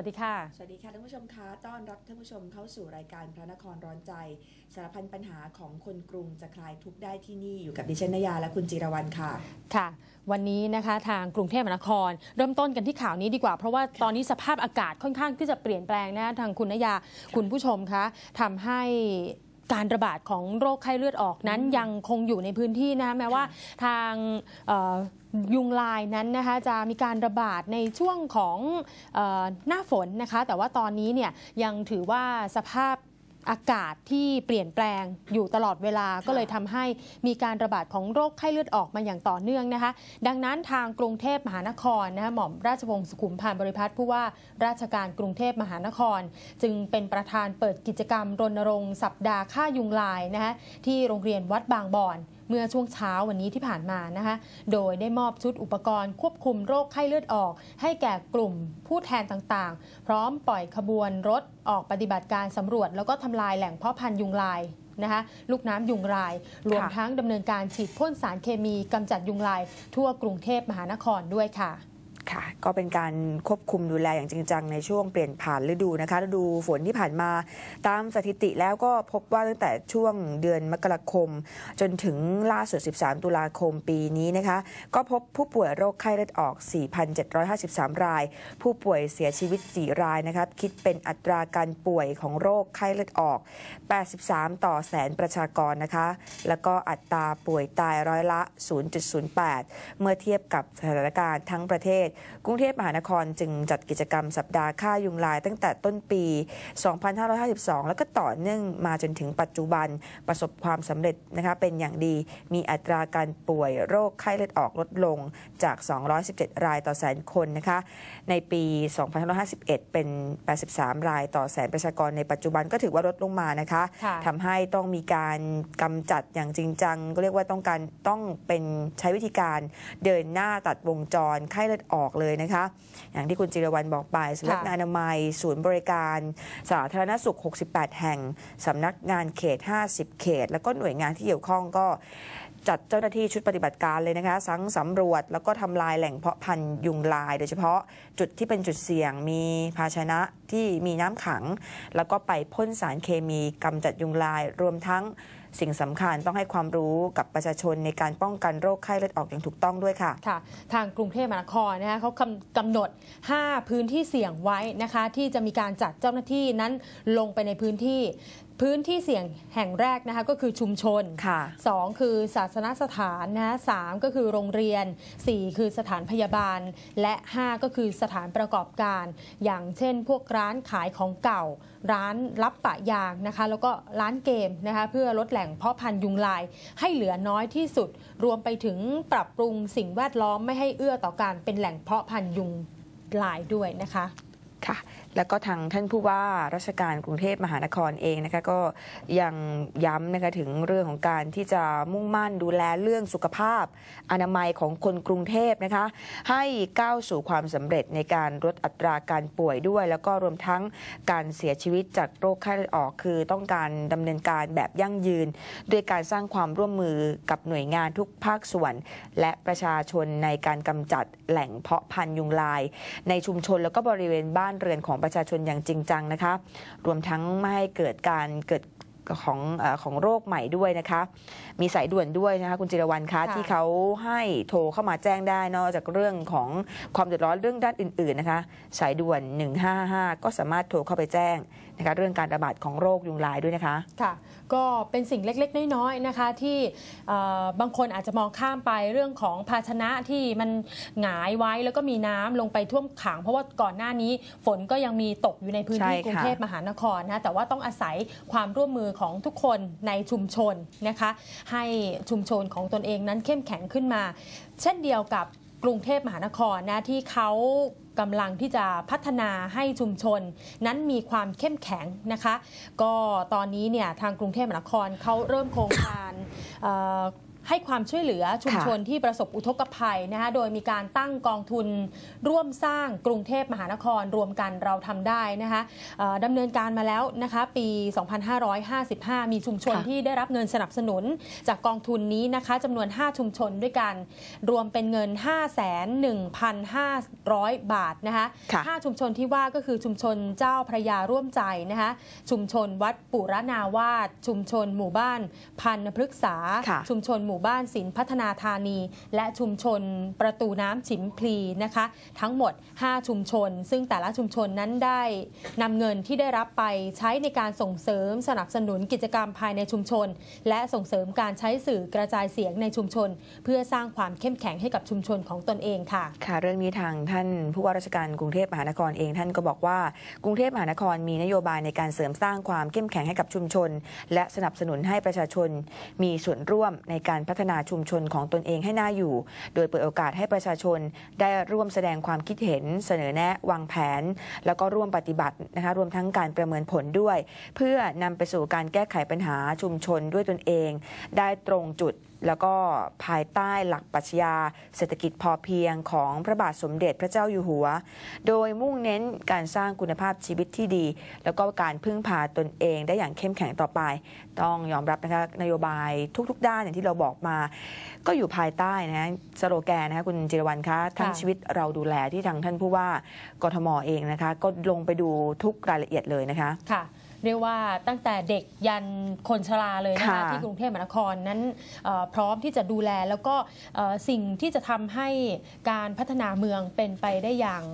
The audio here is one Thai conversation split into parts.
สวัสดีค่ะ สวัสดีค่ะท่านผู้ชมคะ ต้อนรับท่านผู้ชมเข้าสู่รายการพระนครร้อนใจ สารพันปัญหาของคนกรุงจะคลายทุกข์ได้ที่นี่อยู่กับดิฉันนยาและคุณจิรวรรณค่ะ ค่ะ วันนี้นะคะทางกรุงเทพมหานคร เริ่มต้นกันที่ข่าวนี้ดีกว่า เพราะว่าตอนนี้สภาพอากาศค่อนข้างที่จะเปลี่ยนแปลงนะทางคุณนยาคุณผู้ชมคะทำให้ การระบาดของโรคไข้เลือดออกนั้นยังคงอยู่ในพื้นที่นะคะแม้ว่าทางเอ่อยุงลายนั้นนะคะจะมีการระบาดในช่วงของเออหน้าฝนนะคะ แต่ว่าตอนนี้เนี่ยยังถือว่าสภาพ อากาศที่เปลี่ยนแปลงอยู่ตลอดเวลาก็เลยทำให้มีการระบาดของโรคไข้เลือดออกมาอย่างต่อเนื่องนะคะ ดังนั้นทางกรุงเทพมหานครนะคะหม่อมราชวงศ์สุขุมพันธ์บริพัตรผู้ว่าราชการกรุงเทพมหานคร จึงเป็นประธานเปิดกิจกรรมรณรงค์สัปดาห์ฆ่ายุงลายนะคะที่โรงเรียนวัดบางบ่อน เมื่อช่วงเช้าวันนี้ที่ผ่านมานะคะ โดยได้มอบชุดอุปกรณ์ควบคุมโรคไข้เลือดออก ให้แก่กลุ่มผู้แทนต่างๆ พร้อมปล่อยขบวนรถออกปฏิบัติการสำรวจ แล้วก็ทำลายแหล่งเพาะพันธุ์ยุงลายนะคะลูกน้ำยุงลาย รวมทั้งดำเนินการฉีดพ่นสารเคมีกำจัดยุงลาย ทั่วกรุงเทพมหานครด้วยค่ะ ค่ะก็เป็นการควบคุมดูแลอย่างจริงจังในช่วงเปลี่ยนผ่านฤดูนะคะฤดูฝนที่ผ่านมาตามสถิติแล้วก็พบว่าตั้งแต่ช่วงเดือนมกราคม จนถึงล่าสุด 13 ตุลาคมปีนี้นะคะ ก็พบผู้ป่วยโรคไข้เลือดออก 4,753 ราย ผู้ป่วยเสียชีวิต 4 รายนะครับ คิดเป็นอัตราการป่วยของโรคไข้เลือดออก 83 ต่อแสนประชากรนะคะ แล้วก็อัตราป่วยตายร้อยละ 0.08 เมื่อเทียบกับสถานการณ์ทั้งประเทศกรุงเทพมหานครจึงจัดกิจกรรมสัปดาห์ฆ่ายุงลาย ตั้งแต่ต้นปี 2552 แล้วก็ต่อเนื่องมาจนถึงปัจจุบันประสบความสำเร็จนะคะเป็นอย่างดีมีอัตราการป่วยโรคไข้เลือดออกลดลงจาก 217 รายต่อแสนคนนะคะในปี 2551 เป็น 83 รายต่อแสนประชากรในปัจจุบันก็ถือว่าลดลงมานะคะค่ะทำให้ต้องมีการกำจัดอย่างจริงจังก็เรียกว่าต้องการต้องเป็นใช้วิธีการเดินหน้าตัดวงจรไข้เลือดออกเลยนะคะ อย่างที่คุณจิรวรรณบอกไปสำนักงานอนามัย ศูนย์บริการ สาธารณสุข 68 แห่งสำนักงานเขต 50 เขต แล้วก็หน่วยงานที่เกี่ยวข้องก็จัดเจ้าหน้าที่ชุดปฏิบัติการเลยนะคะสังสำรวจแล้วก็ทำลายแหล่งเพาะพันธุ์ยุงลาย โดยเฉพาะจุดที่เป็นจุดเสี่ยงมีภาชนะที่มีน้ำขัง แล้วก็ไปพ่นสารเคมีกำจัดยุงลายรวมทั้ง สิ่งสำคัญต้องให้ความรู้กับประชาชนในการป้องกันโรคไข้เลือดออกอย่างถูกต้องด้วยค่ะค่ะ ทางกรุงเทพมหานครนะคะเขากำกำหนด 5 พื้นที่เสี่ยงไว้นะคะ ที่จะมีการจัดเจ้าหน้าที่นั้นลงไปในพื้นที่ พื้นที่เสี่ยงแห่งแรกนะคะก็คือชุมชนค่ะ2คือศาสนสถานนะสามก็คือโรงเรียน 4 คือสถานพยาบาล และ 5 ก็คือสถานประกอบการ อย่างเช่น พวกร้านขายของเก่า ร้านรับปะยางนะคะแล้วก็ร้านเกมนะคะเพื่อลดแหล่งเพาะพันธุ์ยุงลาย ให้เหลือน้อยที่สุด รวมไปถึงปรับปรุงสิ่งแวดล้อมไม่ให้เอื้อต่อการเป็นแหล่งเพาะพันธุ์ยุงลายด้วยนะคะค่ะแล้วก็ทางท่านผู้ว่าราชการกรุงเทพมหานครเองนะคะก็ยังย้ำนะคะถึงเรื่องของการที่จะมุ่งมั่นดูแลเรื่องสุขภาพ อนามัยของคนกรุงเทพนะคะให้ก้าวสู่ความสำเร็จในการลดอัตราการป่วยด้วย แล้วก็รวมทั้งการเสียชีวิตจากโรคไข้เลือดออกคือต้องการดำเนินการแบบยั่งยืน ด้วยการสร้างความร่วมมือกับหน่วยงานทุกภาคส่วน และประชาชนในการกำจัดแหล่งเพาะพันธุ์ยุงลาย ในชุมชนแล้วก็บริเวณบ้านเรือนของประชาชนอย่างจริงจังนะคะรวมทั้งไม่ให้เกิดการเกิดของเออของโรคใหม่ด้วยนะคะ มีสายด่วนด้วยนะคะคุณจิรวรรณคะค่ะที่เขาให้โทรเข้ามาแจ้งได้นอกจากเรื่องของความเดือดร้อนเรื่องด้านอื่น ๆนะคะ สายด่วน 155 ก็สามารถโทรเข้าไปแจ้ง นะคะเรื่องการระบาดของโรคยุงลายด้วยนะคะค่ะ ก็เป็นสิ่งเล็กๆ น้อยๆนะคะ ที่เอ่อบางคนอาจจะมองข้ามไปเรื่องของภาชนะที่มันหงายไว้แล้วก็มีน้ำลงไปท่วมขัง เพราะว่าก่อนหน้านี้ฝนก็ยังมีตกอยู่ในพื้นที่ใช่ค่ะกรุงเทพมหานครนะแต่ว่าต้องอาศัยความร่วมมือของทุกคนในชุมชนนะคะ ให้ชุมชนของตนเองนั้นเข้มแข็งขึ้นมา เช่นเดียวกับกรุงเทพมหานครนะที่เขา กำลังที่จะพัฒนาให้ชุมชน นั้นมีความเข้มแข็งนะคะ ก็ตอนนี้เนี่ยทางกรุงเทพมหานครเขาเริ่มโครงการ ให้ความช่วยเหลือชุมชนที่ประสบอุทกภัยนะคะโดยมีการตั้งกองทุนร่วมสร้างกรุงเทพมหานครรวมกันเราทำได้นะคะเอ่อดำเนินการมาแล้วนะคะปี 2555 มีชุมชนค่ะที่ได้รับเงินสนับสนุนจากกองทุนนี้นะคะจำนวน 5 ชุมชนด้วยกัน รวมเป็นเงิน 5,1,500 บาทนะคะค่ะห้าชุมชนที่ว่าก็คือชุมชนเจ้าพระยาร่วมใจนะคะชุมชนวัดปุรนาวาสชุมชนหมู่บ้านพันพฤกษาค่ะชุมชนหมู่บ้านศิลพัฒนาธานี และชุมชนประตูน้ำฉิมพลีนะคะ ทั้งหมด 5 ชุมชน ซึ่งแต่ละชุมชนนั้นได้นำเงินที่ได้รับไปใช้ในการส่งเสริมสนับสนุนกิจกรรมภายในชุมชน และส่งเสริมการใช้สื่อกระจายเสียงในชุมชน เพื่อสร้างความเข้มแข็งให้กับชุมชนของตนเองค่ะ ค่ะ เรื่องนี้ทางท่านผู้ว่าราชการกรุงเทพมหานครเองท่านก็บอกว่ากรุงเทพมหานครมีนโยบายในการเสริมสร้างความเข้มแข็งให้กับชุมชน และสนับสนุนให้ประชาชนมีส่วนร่วมในการพัฒนาชุมชนของตนเองให้น่าอยู่ โดยเปิดโอกาสให้ประชาชนได้ร่วมแสดงความคิดเห็น เสนอแนะวางแผน แล้วก็ร่วมปฏิบัตินะคะรวมทั้งการประเมินผลด้วย เพื่อนำไปสู่การแก้ไขปัญหาชุมชนด้วยตนเอง ได้ตรงจุด แล้วก็ภายใต้หลักปรัชญาเศรษฐกิจพอเพียงของพระบาทสมเด็จพระเจ้าอยู่หัว โดยมุ่งเน้นการสร้างคุณภาพชีวิตที่ดี แล้วก็การพึ่งพาตนเองได้อย่างเข้มแข็งต่อไป ต้องยอมรับนะคะนโยบายทุก ๆ ด้านอย่างที่เราบอกมา ก็อยู่ภายใต้นะสโลแกนนะคะคุณจิรวรรณคะทั้งค่ะชีวิตเราดูแลที่ทางท่านผู้ว่ากทมเองนะคะ ก็ลงไปดูทุกรายละเอียดเลยนะคะค่ะ เรียกว่าตั้งแต่เด็กยันคนชราเลยนะคะค่ะที่กรุงเทพมหานครนั้นเอ่อพร้อมที่จะดูแลแล้วก็เอ่อสิ่งที่จะทำให้การพัฒนาเมืองเป็นไปได้อย่าง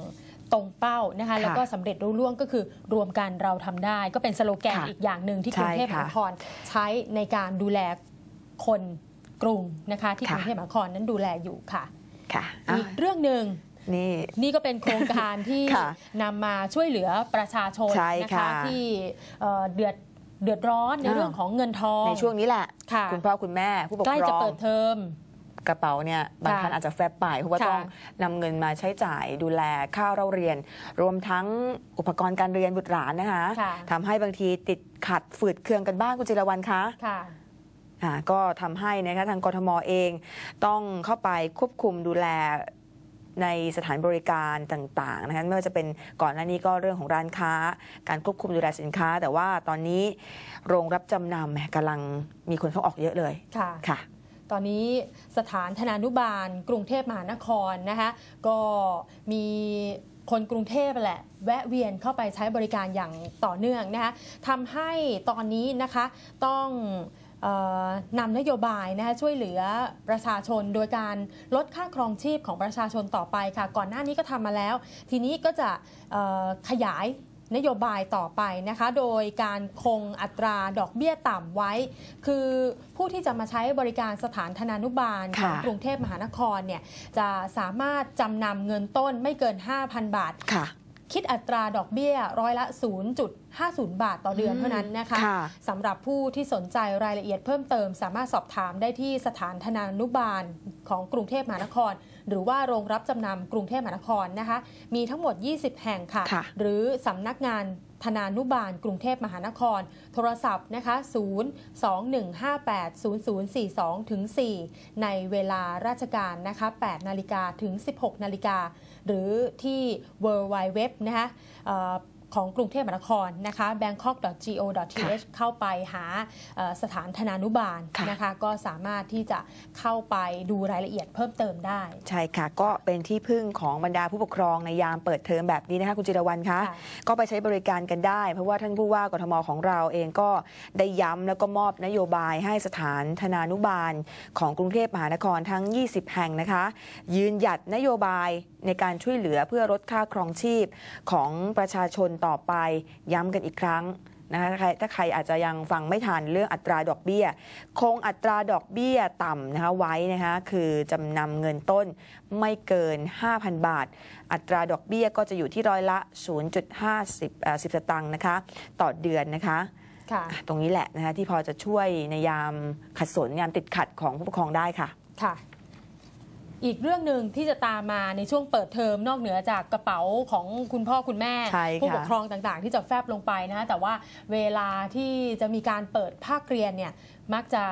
ตรงเป้านะคะแล้วก็สำเร็จรุ่ล่วงก็คือรวมกันเราทำได้ ก็เป็นสโลแกนค่ะอีกอย่างหนึ่งที่ใช่กรุงเทพมหานครใช้ในการดูแลคนกรุงนะคะที่กค่ะรุงเทพมหานครนั้นดูแลอยู่ค่ะค่ะอีกเรื่องหนึ่ง นี่ นี่ก็เป็นโครงการที่ค่ะนำมาช่วยเหลือประชาชนใช่นะค่ะ คะที่เอ่อเดือดเดือดร้อนในอ่าเรื่องของเงินทอง ในช่วงนี้แหละ ค่ะ คุณพ่อคุณแม่ผู้ปกใกล้ครจะอง เปิดเทอม กระเป๋าเนี่ยบางค่ะท่านอาจจะแฟบไปเพราะว่าค่ะต้องนำเงินมาใช้จ่ายดูแลค่าเราเรียน รวมทั้งอุปกรณ์การเรียนบุตรหลานนะคะค่ะ ทำให้บางทีติดขัดฝืดเคืองกันบ้างคุณจิรวรรณคะค่ะ อ่าก็ทำให้นะคะทางกทมเอง ต้องเข้าไปควบคุมดูแล ในสถานบริการต่างๆนะคะไม่ว่าจะเป็นก่อนหน้านี้ก็เรื่องของร้านค้า การควบคุมดูแลสินค้า แต่ว่าตอนนี้โรงรับจำนำแหมกำลังมีคนเข้าออกเยอะเลยค่ะค่ะ ตอนนี้สถานธนานุบาล กรุงเทพมหานครนะคะก็มีคนกรุงเทพแหละ แวะเวียนเข้าไปใช้บริการอย่างต่อเนื่องนะคะทำให้ตอนนี้นะคะต้องเออ นำนโยบายนะคะช่วยเหลือประชาชนโดยการลดค่าครองชีพของประชาชนต่อไปค่ะ ก่อนหน้านี้ก็ทำมาแล้ว ทีนี้ก็จะเอ่อขยายนโยบายต่อไปนะคะ โดยการคงอัตราดอกเบี้ยต่ำไว้ คือผู้ที่จะมาใช้บริการสถานธนานุบาลของค่ะกรุงเทพมหานครเนี่ยจะสามารถจำนำเงินต้นไม่เกิน 5,000 บาท ค่ะคิดอัตราดอกเบี้ยร้อยละ 0.50 บาทต่อเดือนเท่านั้นนะคะค่ะสำหรับผู้ที่สนใจรายละเอียดเพิ่มเติม สามารถสอบถามได้ที่สถานธนานุบาลของกรุงเทพมหานคร หรือว่าโรงรับจำนำกรุงเทพมหานครนะคะ มีทั้งหมด 20 แห่งค่ะค่ะหรือสำนักงาน ธนานุบาลกรุงเทพมหานคร โทรศัพท์นะคะ 0 2 1 5 8 0 0 4 2 ถึง 4 ในเวลาราชการนะคะ 8 นาฬิกาถึง 16 นาฬิกา หรือที่ w w w นะคะเอ่อ ของกรุงเทพมหานครนะคะ bangkok.go.th เข้าไปหาเอ่อสถานธนานุบาลค่ะนะคะ ก็สามารถที่จะเข้าไปดูรายละเอียดเพิ่มเติมได้ ใช่ค่ะ ก็เป็นที่พึ่งของบรรดาผู้ปกครองในยามเปิดเทอมแบบนี้นะคะคุณจิรวรรณคะค่ะก็ไปใช้บริการกันได้ เพราะว่าท่านผู้ว่ากทมของเราเองก็ได้ย้ำแล้วก็มอบนโยบายให้สถานธนานุบาล ของกรุงเทพมหานครทั้ง 20 แห่งนะคะ ยืนหยัดนโยบายในการช่วยเหลือเพื่อลดค่าครองชีพของประชาชนต่อไปย้ำกันอีกครั้งนะคะถ้าใครถ้าใครอาจจะยังฟังไม่ทันเรื่องอัตราดอกเบี้ย คงอัตราดอกเบี้ยต่ำนะคะไว้นะคะคือจำนำเงินต้นไม่เกิน 5,000 บาท อัตราดอกเบี้ยก็จะอยู่ที่ร้อยละ 0.50เอ่อ10สตางค์นะคะต่อเดือนนะคะค่ะอะตรงนี้แหละนะคะที่พอจะช่วยในยามขัดสนยามติดขัดของผู้ปกครองได้ค่ะค่ะ อีกเรื่องหนึ่งที่จะตามมาในช่วงเปิดเทอมนอกเหนือจากกระเป๋าของคุณพ่อคุณแม่ใช่ค่ะผู้ปกครองต่างๆ ที่จะแฟบลงไปนะแต่ว่าเวลาที่จะมีการเปิดภาคเรียนเนี่ย มักจะ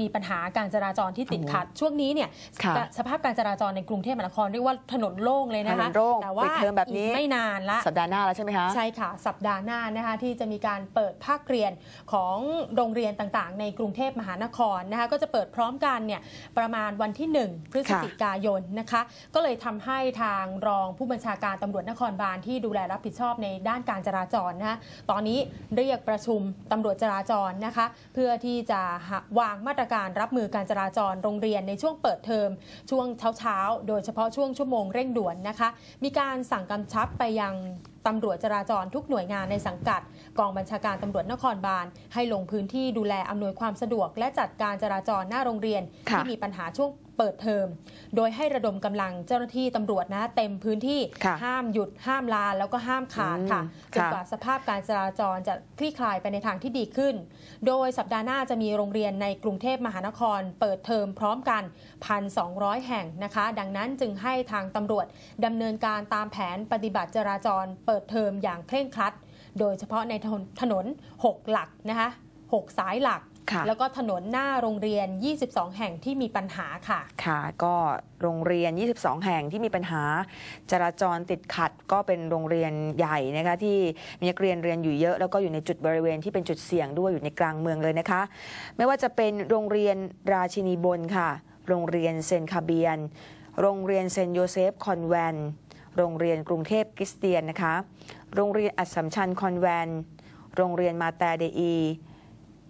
มีปัญหาการจราจรที่ติดขัด ช่วงนี้เนี่ยค่ะสภาพการจราจรในกรุงเทพมหานครเรียกว่าถนนโล่งเลยนะคะถนนโล่งแต่ว่าปิดเทอมแบบนี้กไม่นานละสัปดาห์หน้าแล้วใช่ไหมคะใช่ค่ะ สัปดาห์หน้านะคะที่จะมีการเปิดภาคเรียนของโรงเรียนต่างๆ ในกรุงเทพมหานครนะคะก็จะเปิดพร้อมกันเนี่ยประมาณวันที่ 1 พฤศจิกายนนะคะก็เลยทำให้ทางรองผู้บัญชาการตำรวจนครบาลที่ดูแลรับผิดชอบในด้านการจราจรนะคะตอนนี้เรียกประชุมตำรวจจราจรนะคะเพื่อที่จะวางมาตรการรับมือการจราจรโรงเรียนในช่วงเปิดเทอมช่วงเช้าๆ โดยเฉพาะช่วงชั่วโมงเร่งด่วนนะคะ มีการสั่งกำชับไปยังตำรวจจราจรทุกหน่วยงานในสังกัด กองบัญชาการตำรวจนครบาล ให้ลงพื้นที่ดูแลอำนวยความสะดวก และจัดการจราจรหน้าโรงเรียนค่ะที่มีปัญหาช่วง เปิดเทอม โดยให้ระดมกำลังเจ้าหน้าที่ตำรวจนะเต็มพื้นที่ค่ะห้ามหยุดห้ามลาแล้วก็ห้ามขาดค่ะอืมจนค่ะกว่าสภาพการจราจรจะคลี่คลายไปในทางที่ดีขึ้น โดยสัปดาห์หน้าจะมีโรงเรียนในกรุงเทพมหานคร เปิดเทอมพร้อมกัน 1,200 แห่งนะคะ ดังนั้นจึงให้ทางตำรวจดำเนินการตามแผนปฏิบัติจราจร เปิดเทอมอย่างเคร่งครัด โดยเฉพาะในถนนถนน6หลักนะคะ 6 สายหลักค่ะ แล้วก็ถนนหน้าโรงเรียน 22 แห่งที่มีปัญหาค่ะ ค่ะ ก็โรงเรียน 22 แห่งที่มีปัญหา จราจรติดขัดก็เป็นโรงเรียนใหญ่นะคะที่มีนักเรียนเรียนอยู่เยอะ แล้วก็อยู่ในจุดบริเวณที่เป็นจุดเสี่ยงด้วยอยู่ในกลางเมืองเลยนะคะ ไม่ว่าจะเป็นโรงเรียนราชินีบนค่ะ โรงเรียนเซนคาเบียน โรงเรียนเซนโยเซฟคอนแวนต์โรงเรียนกรุงเทพคริสเตียนนะคะ โรงเรียนอัสสัมชัญคอนแวนต์โรงเรียนมาแตเดอี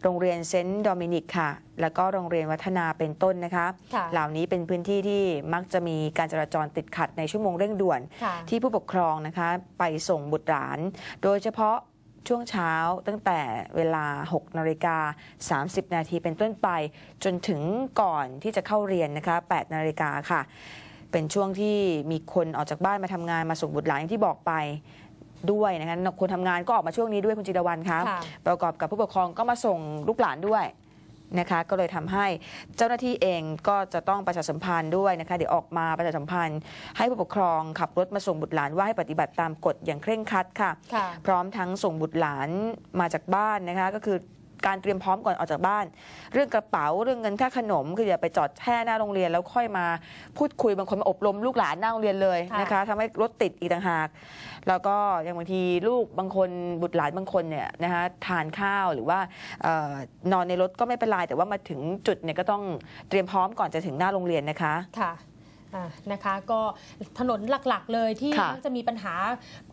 โรงเรียนเซนต์โดมินิกค่ะ แล้วก็โรงเรียนวัฒนาเป็นต้นนะคะค่ะเหล่านี้เป็นพื้นที่ที่มักจะมีการจราจรติดขัดในชั่วโมงเร่งด่วนค่ะที่ผู้ปกครองนะคะไปส่งบุตรหลาน โดยเฉพาะช่วงเช้าตั้งแต่เวลา 6นาฬิกา30 นาทีเป็นต้นไป จนถึงก่อนที่จะเข้าเรียนนะคะ8นาฬิกาค่ะ เป็นช่วงที่มีคนออกจากบ้านมาทำงานมาส่งบุตรหลานอย่างที่บอกไป ด้วยนะคะคนทำงานก็ออกมาช่วงนี้ด้วยคุณจิรวรรณคะค่ะประกอบกับผู้ปกครองก็มาส่งลูกหลานด้วยนะคะ ก็เลยทำให้เจ้าหน้าที่เองก็จะต้องประชาสัมพันธ์ด้วยนะคะ เดี๋ยวออกมาประชาสัมพันธ์ ให้ผู้ปกครองขับรถมาส่งบุตรหลานว่าให้ปฏิบัติตามกฎอย่างเคร่งครัดค่ะ ค่ะ พร้อมทั้งส่งบุตรหลานมาจากบ้านนะคะ ก็คือ การเตรียมพร้อมก่อนออกจากบ้าน เรื่องกระเป๋าเรื่องเงินค่าขนม คืออย่าไปจอดแช่หน้าโรงเรียน แล้วค่อยมาพูดคุยบางคนมาอบรมลูกหลานหน้าโรงเรียนเลยค่ะนะคะทำให้รถติดอีกต่างหาก แล้วก็อย่างบางทีลูกบางคนบุตรหลานบางคนเนี่ยนะคะทานข้าวหรือว่าเอ่อนอนในรถก็ไม่เป็นไรแต่ว่ามาถึงจุดเนี่ยก็ต้องเตรียมพร้อมก่อนจะถึงหน้าโรงเรียนนะคะค่ะอ่า นะคะ ก็ถนนหลักๆเลยที่ค่ะมักจะมีปัญหา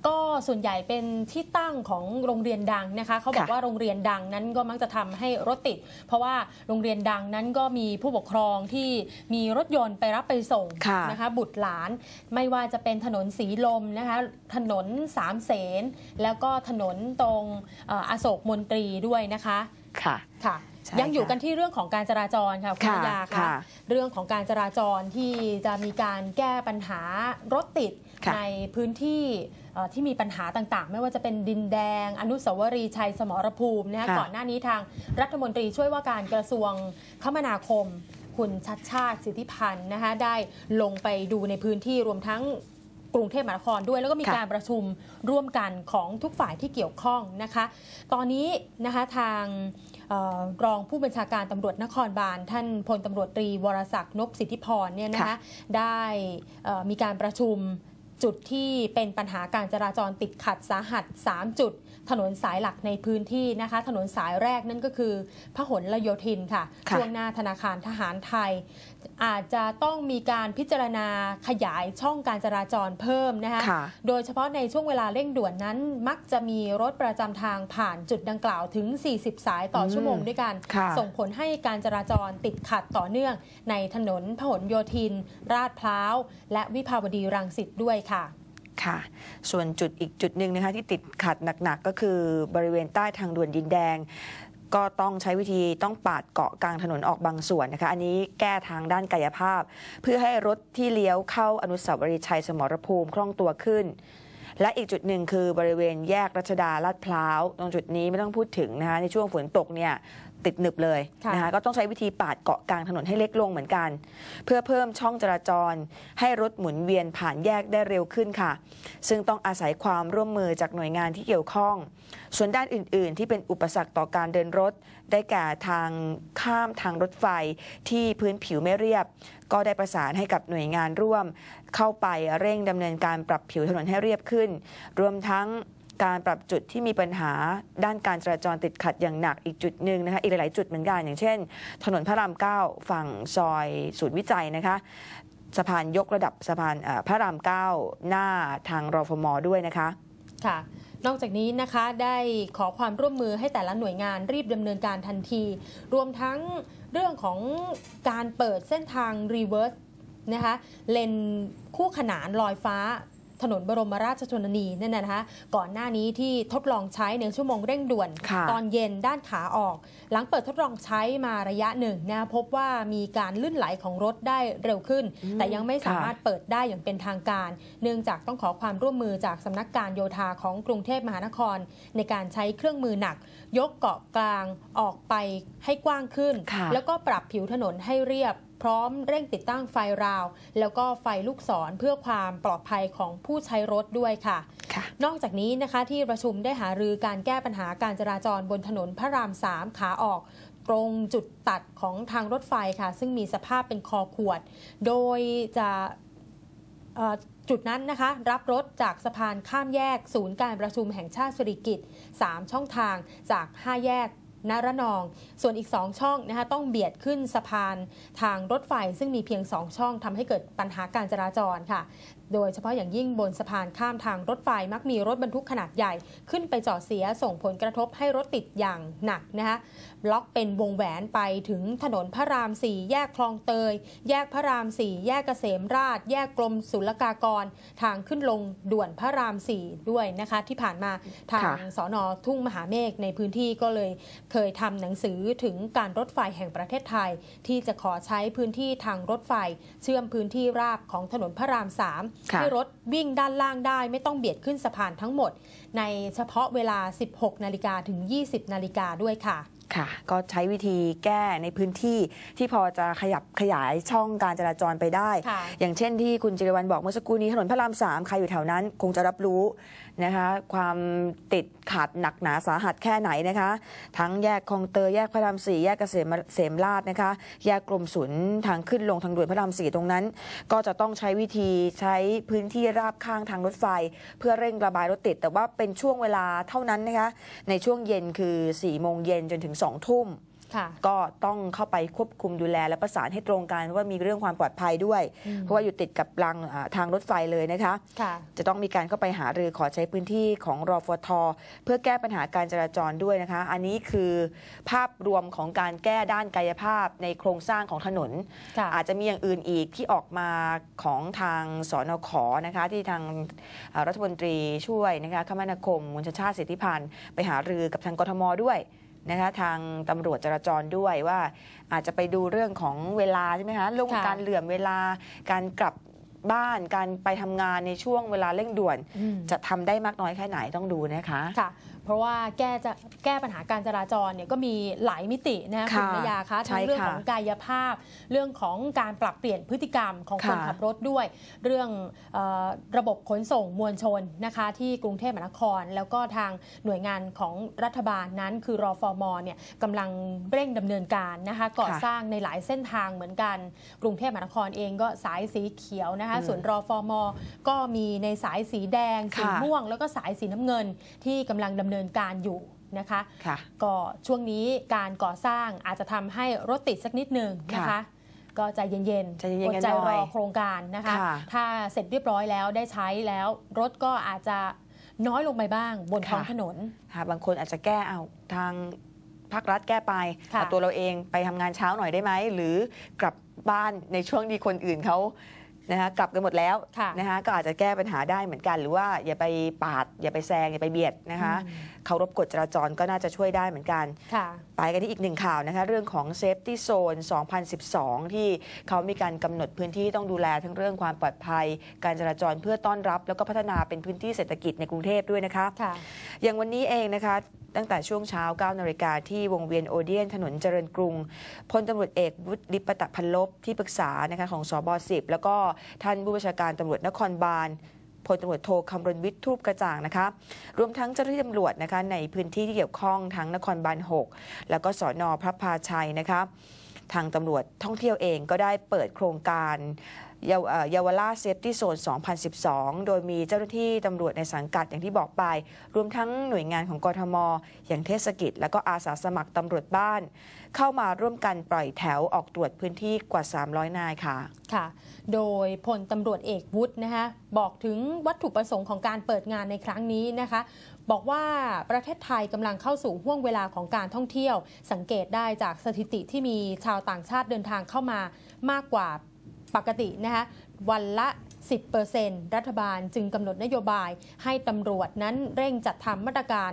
ก็ส่วนใหญ่เป็นที่ตั้งของโรงเรียนดังนะคะเขาบอกค่ะว่าโรงเรียนดังนั้นก็มักจะทำให้รถติด เพราะว่าโรงเรียนดังนั้นก็มีผู้ปกครองที่มีรถยนต์ไปรับไปส่งค่ะนะคะบุตรหลานไม่ว่าจะเป็นถนนสีลมนะคะถนนสามเสนแล้วก็ถนนตรงเอ่ออโศกมนตรีด้วยนะคะค่ะค่ะใช่ ยังอยู่ค่ะกันที่เรื่องของการจราจรค่ะคุณค่ะวิยาค่ะค่ะ เรื่องของการจราจรที่จะมีการแก้ปัญหารถติดค่ะในพื้นที่เอ่อที่มีปัญหาต่างๆ ไม่ว่าจะเป็นดินแดง อนุสาวรีย์ชัยสมรภูมินะคะค่ะก่อนหน้านี้ทางรัฐมนตรีช่วยว่าการกระทรวงคมนาคม คุณชัดชาติสิทธิพันธ์นะคะได้ลงไปดูในพื้นที่รวมทั้งกรุงเทพมหานครด้วยแล้วก็มีค่ะการประชุมร่วมกันของทุกฝ่ายที่เกี่ยวข้องนะคะ ตอนนี้นะคะทางเอ่อ รองผู้บัญชาการตำรวจนครบาลท่านพลตำรวจตรีวรศักดิ์นพสิทธิพรเนี่ยนะคะค่ะได้เอ่อมีการประชุมจุดที่เป็นปัญหาการจราจรติดขัดสาหัส 3 จุด ถนนสายหลักในพื้นที่นะคะ ถนนสายแรกนั่นก็คือพหลโยธินค่ะค่ะช่วงหน้าธนาคารทหารไทย อาจจะต้องมีการพิจารณาขยายช่องการจราจรเพิ่มนะคะค่ะโดยเฉพาะในช่วงเวลาเร่งด่วนนั้น มักจะมีรถประจำทางผ่านจุดดังกล่าวถึง 40 สายต่ออมชั่วโมงด้วยกันค่ะส่งผลให้การจราจรติดขัดต่อเนื่อง ในถนนพหลโยธิน ราดพร้าว และวิภาวดีรังสิตด้วยค่ะ ค่ะ ส่วนจุดอีกจุดหนึ่งนะคะที่ติดขัดหนักๆ ก็คือบริเวณใต้ทางด่วนดินแดง ก็ต้องใช้วิธีต้องปาดเกาะกลางถนนออกบางส่วนนะคะ อันนี้แก้ทางด้านกายภาพ เพื่อให้รถที่เลี้ยวเข้าอนุสาวรีย์ชัยสมรภูมิคล่องตัวขึ้น และอีกจุดหนึ่งคือบริเวณแยกรัชดาลาดพร้าว ตรงจุดนี้ไม่ต้องพูดถึงนะคะในช่วงฝนตกเนี่ย ติดหนึบเลยค่ะนะคะก็ต้องใช้วิธีปาดเกาะกลางถนนให้เล็กลงเหมือนกัน เพื่อเพิ่มช่องจราจร ให้รถหมุนเวียนผ่านแยกได้เร็วขึ้นค่ะ ซึ่งต้องอาศัยความร่วมมือจากหน่วยงานที่เกี่ยวข้อง ส่วนด้านอื่น ๆ ที่เป็นอุปสรรคต่อการเดินรถ ได้แก่ทางข้ามทางรถไฟที่พื้นผิวไม่เรียบ ก็ได้ประสานให้กับหน่วยงานร่วม เข้าไปเร่งดำเนินการปรับผิวถนนให้เรียบขึ้น รวมทั้ง การปรับจุดที่มีปัญหาด้านการจราจรติดขัดอย่างหนักอีกจุดหนึ่งนะคะอีกหลาย ๆ จุดเหมือนกันอย่างเช่น ถนนพระราม 9 ฝั่งซอยศูนย์วิจัยนะคะสะพานยกระดับสะพานพระราม 9 หน้าทางรฟมด้วยนะคะค่ะนอกจากนี้นะคะได้ขอความร่วมมือให้แต่ละหน่วยงานรีบดำเนินการทันที รวมทั้งเรื่องของการเปิดเส้นทางรีเวิร์สนะคะเลนคู่ขนานลอยฟ้า ถนนบรมราชชนนีนั่นนะนะคะก่อนหน้านี้ที่ทดลองใช้ในชั่วโมงเร่งด่วนค่ะตอนเย็นด้านขาออก หลังเปิดทดลองใช้มาระยะหนึ่งนะพบว่ามีการลื่นไหลของรถได้เร็วขึ้น แต่ยังไม่สามารถเปิดได้อย่างเป็นทางการ เนื่องจากต้องขอความร่วมมือจากสำนักการโยธาของกรุงเทพมหานคร ในการใช้เครื่องมือหนัก ยกเกาะกลางออกไปให้กว้างขึ้นค่ะแล้วก็ปรับผิวถนนให้เรียบ พร้อมเร่งติดตั้งไฟราว แล้วก็ไฟลูกศรเพื่อความปลอดภัยของผู้ใช้รถด้วยค่ะค่ะนอกจากนี้นะคะที่ประชุมได้หารือการแก้ปัญหาการจราจรบนถนนพระราม 3 ขาออกตรงจุดตัดของทางรถไฟค่ะ ซึ่งมีสภาพเป็นคอขวด โดยจะเอ่อจุดนั้นนะคะ รับรถจากสะพานข้ามแยก ศูนย์การประชุมแห่งชาติสิริกิติ์3ช่องทางจาก 5 แยก นารนอง ส่วนอีก 2 ช่องนะคะต้องเบียดขึ้นสะพานทางรถไฟ ซึ่งมีเพียง 2 ช่องทำให้เกิดปัญหาการจราจรค่ะ โดยเฉพาะอย่างยิ่งบนสะพานข้ามทางรถไฟมักมีรถบรรทุกขนาดใหญ่ ขึ้นไปจอดเสียส่งผลกระทบให้รถติดอย่างหนักนะคะบล็อกเป็นวงแหวนไปถึงถนนพระราม 4 แยกคลองเตย แยกพระราม 4 แยกเกษมราช แยกกรมศุลกากร ทางขึ้นลงด่วนพระราม 4 ด้วยนะคะที่ผ่านมาทางค่ะสอนอทุ่งมหาเมฆในพื้นที่ก็เลยเคยทำหนังสือถึงการรถไฟแห่งประเทศไทย ที่จะขอใช้พื้นที่ทางรถไฟ เชื่อมพื้นที่ราบของถนนพระราม3ค่ะที่รถวิ่งด้านล่างได้ไม่ต้องเบียดขึ้นสะพานทั้งหมด ในเฉพาะเวลา 16 นาฬิกาถึง 20 นาฬิกาด้วยค่ะค่ะ ก็ใช้วิธีแก้ในพื้นที่ที่พอจะขยับขยายช่องการจราจรไปได้ค่ะอย่างเช่นที่คุณจิรวรรณบอกเมื่อสักครู่นี้ถนนพระรามสามใครอยู่แถวนั้น คงจะรับรู้ นะคะความติดขัดหนักหนาสาหัสแค่ไหนนะคะ ทั้งแยกคลองเตยแยกพระรามสี่แยกเกษมเสมราชนะคะแยกกรมศุลทางขึ้นลงทางด่วนพระรามสี่ตรงนั้น ก็จะต้องใช้วิธีใช้พื้นที่ราบข้างทางรถไฟ เพื่อเร่งระบายรถติด แต่ว่าเป็นช่วงเวลาเท่านั้นนะคะในช่วงเย็นคือ4ี่โมงเย็นจนถึง2องทุ่ม ก็ต้องเข้าไปควบคุมดูแล และประสานให้ตรงกันว่ามีเรื่องความปลอดภัยด้วยอืมเพราะว่าอยู่ติดกับรางอ่าทางรถไฟเลยนะคะค่ะจะต้องมีการเข้าไปหารือขอใช้พื้นที่ของรอฟท เพื่อแก้ปัญหาการจราจรด้วยนะคะ อันนี้คือภาพรวมของการแก้ด้านกายภาพในโครงสร้างของถนนค่ะอาจจะมีอย่างอื่นอีกที่ออกมาของทางสอนขนะคะที่ทางอ่ารัฐมนตรีช่วยนะคะคมนาคมมุนชาชาติสิทธิพันธ์ไปหารือกับทางกทมด้วย นะคะทางตำรวจจราจรด้วยว่า อาจจะไปดูเรื่องของเวลาใช่ไหมคะเรื่องของค่ะการเหลื่อมเวลาการกลับบ้านการไปทำงานในช่วงเวลาเร่งด่วนอืมจะทำได้มากน้อยแค่ไหนต้องดูนะคะ ค่ะ เพราะว่าแก้จะแก้ปัญหาการจราจรเนี่ยก็มีหลายมิตินะคะค่ะคุณนยาคะใช่ทั้งเรื่องค่ะของกายภาพ เรื่องของการปรับเปลี่ยนพฤติกรรมของคนค่ะขับรถด้วย เรื่องเออระบบขนส่งมวลชนนะคะที่กรุงเทพมหานคร แล้วก็ทางหน่วยงานของรัฐบาลนั้น คือรอฟอมเนี่ยกำลังเร่งดำเนินการนะคะก่อสร้างในหลายเส้นทางเหมือนกัน กรุงเทพมหานครเองก็สายสีเขียวนะคะส่วนรอฟอมก็มีในสายสีแดงสีค่ะม่วง แล้วก็สายสีน้ำเงินที่กำลังดำเนินการอยู่นะคะค่ะก็ช่วงนี้การก่อสร้างอาจจะทำให้รถติดสักนิดหนึ่งนะคะค่ะก็ใจเย็นใจเย็นๆอดใจกันหน่รอยอโครงการนะคะ ค่ะ ถ้าเสร็จเรียบร้อยแล้วได้ใช้แล้วรถก็อาจจะน้อยลงไปบ้างบนท้องถนน ค่ะบางคนอาจจะแก้เอาทางภาครัฐแก้ไปค่ะเอาตัวเราเองไปทำงานเช้าหน่อยได้ไหม หรือกลับบ้านในช่วงที่คนอื่นเขา นะคะกลับกันหมดแล้วค่ะนะคะก็อาจจะแก้ปัญหาได้เหมือนกัน หรือว่าอย่าไปปาด อย่าไปแซง อย่าไปเบียดนะคะอืมเคารพกฎจราจรก็น่าจะช่วยได้เหมือนกัน ค่ะ ไปกันที่อีกหนึ่งข่าวนะคะเรื่องของ Safety Zone 2012 ที่เขามีการกำหนดพื้นที่ต้องดูแลทั้งเรื่องความปลอดภัย การจราจรเพื่อต้อนรับ แล้วก็พัฒนาเป็นพื้นที่เศรษฐกิจในกรุงเทพด้วยนะคะ ค่ะ อย่างวันนี้เองนะคะ ตั้งแต่ช่วงเช้า9นาฬิกาที่วงเวียนโอเดียนถนนเจริญกรุงพลตำรวจเอกวุฒิลิปตะพันลบที่ปรึกษานะคะของสบ10แล้วก็ท่านผู้บัญชาการตำรวจนครบาลพลตำรวจโทคำรณวิทย์ทูปกระจ่างนะคะ รวมทั้งเจ้าหน้าที่ตำรวจนะคะในพื้นที่ที่เกี่ยวข้องทั้งนครบาล 6 แล้วก็สอนอพระพาชัยนะคะ ทางตำรวจท่องเที่ยวเองก็ได้เปิดโครงการเยาวเอ่อเยาวราชเซฟตี้โซน 2012 โดยมีเจ้าหน้าที่ตำรวจในสังกัดอย่างที่บอกไป รวมทั้งหน่วยงานของกทม อย่างเทศกิจ และก็อาสาสมัครตำรวจบ้าน เข้ามาร่วมกันปล่อยแถวออกตรวจพื้นที่กว่า 300 นายค่ะ ค่ะ โดยพลตำรวจเอกวุฒินะคะบอกถึงวัตถุประสงค์ของการเปิดงานในครั้งนี้นะคะ บอกว่าประเทศไทยกำลังเข้าสู่ห่วงเวลาของการท่องเที่ยว สังเกตได้จากสถิติที่มีชาวต่างชาติเดินทางเข้ามามากกว่าปกตินะคะวันละ 10%รัฐบาลจึงกำหนดนโยบายให้ตำรวจนั้นเร่งจัดทำมาตรการ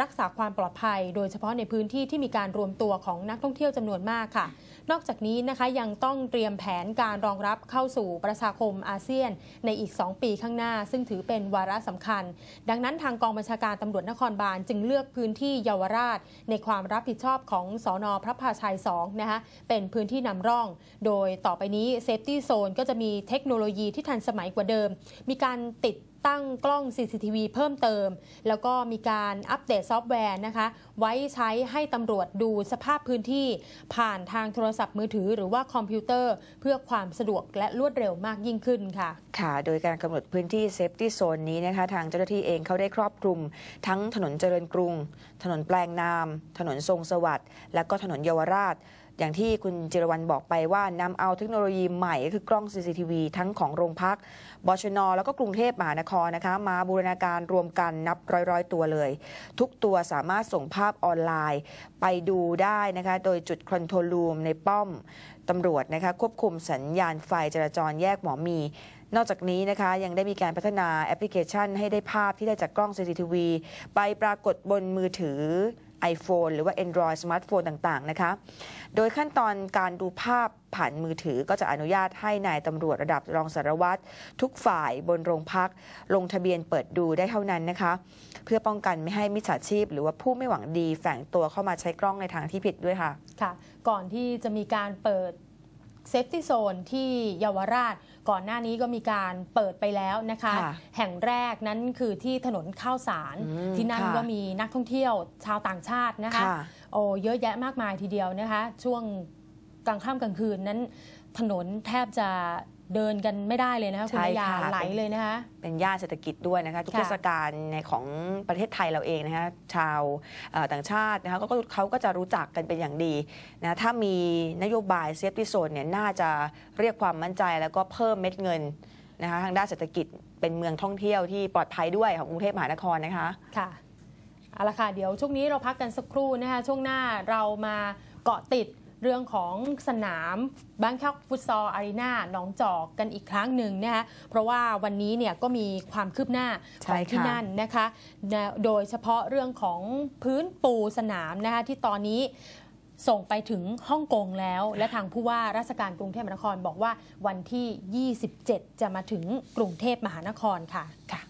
รักษาความปลอดภัย โดยเฉพาะในพื้นที่ที่มีการรวมตัวของนักท่องเที่ยวจำนวนมากค่ะ นอกจากนี้นะคะยังต้องเตรียมแผนการรองรับเข้าสู่ประชาคมอาเซียน ในอีก 2 ปีข้างหน้า ซึ่งถือเป็นวาระสำคัญ ดังนั้นทางกองบัญชาการตำรวจนครบาลจึงเลือกพื้นที่เยาวราช ในความรับผิดชอบของสอนอพระพาชัย2นะคะเป็นพื้นที่นำร่อง โดยต่อไปนี้เซฟตี้โซนก็จะมีเทคโนโลยีที่ทันสมัยกว่าเดิม มีการติด ตั้งกล้อง CCTV เพิ่มเติม แล้วก็มีการอัปเดตซอฟต์แวร์นะคะ ไว้ใช้ให้ตำรวจดูสภาพพื้นที่ ผ่านทางโทรศัพท์มือถือหรือว่าคอมพิวเตอร์ เพื่อความสะดวกและรวดเร็วมากยิ่งขึ้นค่ะ ค่ะ โดยการกำหนดพื้นที่เซฟตี้โซนนี้นะคะ ทางเจ้าหน้าที่เองเขาได้ครอบคลุม ทั้งถนนเจริญกรุง ถนนแปลงนาม ถนนทรงสวัสดิ์และก็ถนนเยาวราช อย่างที่คุณจิรวรรณบอกไปว่านำเอาเทคโนโลยีใหม่ก็คือกล้อง CCTV ทั้งของโรงพักบชน แล้วก็กรุงเทพมหานครนะคะมาบูรณาการรวมกันนับร้อยๆ ตัวเลย ทุกตัวสามารถส่งภาพออนไลน์ไปดูได้นะคะโดยจุดคอนโทรลรูมในป้อมตำรวจนะคะควบคุมสัญญาณไฟจราจรแยกหมอมีนอกจากนี้นะคะยังได้มีการพัฒนาแอปพลิเคชันให้ได้ภาพที่ได้จากกล้อง CCTV ไปปรากฏบนมือถือ iPhone หรือว่า Android สมาร์ทโฟนต่างๆ นะคะ โดยขั้นตอนการดูภาพผ่านมือถือก็จะอนุญาตให้นายตำรวจระดับรองสารวัตรทุกฝ่ายบนโรงพัก ลงทะเบียนเปิดดูได้เท่านั้นนะคะ เพื่อป้องกันไม่ให้มิจฉาชีพ หรือว่าผู้ไม่หวังดีแฝงตัวเข้ามาใช้กล้องในทางที่ผิดด้วยค่ะ ค่ะ ก่อนที่จะมีการเปิด เซฟตี้โซนที่เยาวราช ก่อนหน้านี้ก็มีการเปิดไปแล้วนะคะค่ะแห่งแรกนั้นคือที่ถนนข้าวสารอืมที่นั่นค่ะก็มีนักท่องเที่ยวชาวต่างชาตินะคะค่ะโอ้เยอะแยะมากมายทีเดียวนะคะ ช่วงกลางค่ำกลางคืนนั้นถนนแทบจะ เดินกันไม่ได้เลยนะคะคุณใช่นายาค่ะ ไหลเลยนะคะ เป็นย่านเศรษฐกิจด้วยนะคะทุกค่ะ เทศกาลในของประเทศไทยเราเองนะคะชาวเอ่อต่างชาตินะคะก็ก็เขาก็จะรู้จักกันเป็นอย่างดีนะถ้ามีนโยบายเซฟตี้โซนเนี่ยน่าจะเรียกความมั่นใจแล้วก็เพิ่มเม็ดเงินนะคะทางด้านเศรษฐกิจเป็นเมืองท่องเที่ยวที่ปลอดภัยด้วยของกรุงเทพมหานครนะคะ ค่ะเอาละค่ะ เดี๋ยวช่วงนี้เราพักกันสักครู่นะคะ ช่วงหน้าเรามาเกาะติด เรื่องของสนามบางคอกฟุตซอลอารีนาหนองจอกกันอีกครั้งหนึ่งนะคะเพราะว่าวันนี้เนี่ยก็มีความคืบหน้าของที่นั่นนะคะนะโดยเฉพาะเรื่องของพื้นปูสนามนะคะที่ตอนนี้ส่งไปถึงฮ่องกงแล้ว และทางผู้ว่าราชการกรุงเทพมหานครบอกว่าวันที่ 27 จะมาถึงกรุงเทพมหานครค่ะค่ะ